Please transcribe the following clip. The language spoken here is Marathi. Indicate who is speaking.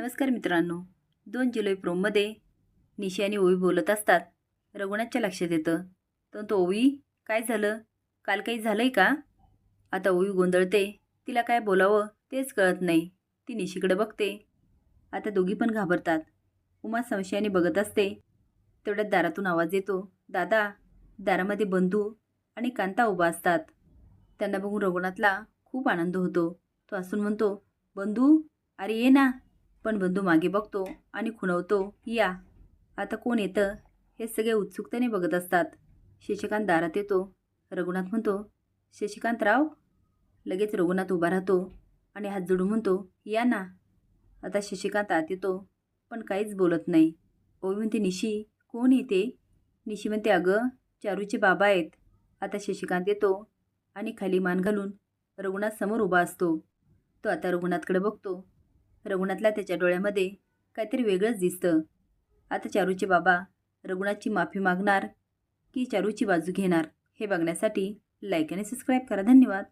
Speaker 1: नमस्कार मित्रांनो. दोन जुलै प्रोममध्ये निशी आणि ओवी बोलत असतात. रघुनाथच्या लक्षात येतं. तर तो ओवी काय झालं? काल काही झालं आहे का? आता ओवी गोंधळते. तिला काय बोलावं तेच कळत नाही. ती निशीकडे बघते. आता दोघी पण घाबरतात. उमा संशयाने बघत असते. तेवढ्यात दारातून आवाज येतो. दादा दारामध्ये बंधू आणि कांता उभा असतात. त्यांना बघून रघुनाथला खूप आनंद होतो. तो असून म्हणतो बंधू अरे ये ना. पण बंधू मागे बघतो आणि खुणवतो या आता कोण येतं? हे सगळे उत्सुकतेने बघत असतात. शशिकांत दारात येतो. रघुनाथ म्हणतो शशिकांतराव. लगेच रघुनाथ उभा राहतो आणि हात जोडून म्हणतो या ना. आता शशिकांत आत येतो पण काहीच बोलत नाही. ओवी म्हणते निशी कोण येते? निशी म्हणते अगं चारूचे बाबा आहेत. आता शशिकांत येतो आणि खाली मान घालून रघुनाथ समोर उभा असतो. तो आता रघुनाथकडे बघतो. रघुनाथला त्याच्या डोळ्यामध्ये काहीतरी वेगळंच दिसतं. आता चारूचे बाबा रघुनाथची माफी मागणार की चारूची बाजू घेणार हे बघण्यासाठी लाईक आणि सबस्क्राईब करा. धन्यवाद.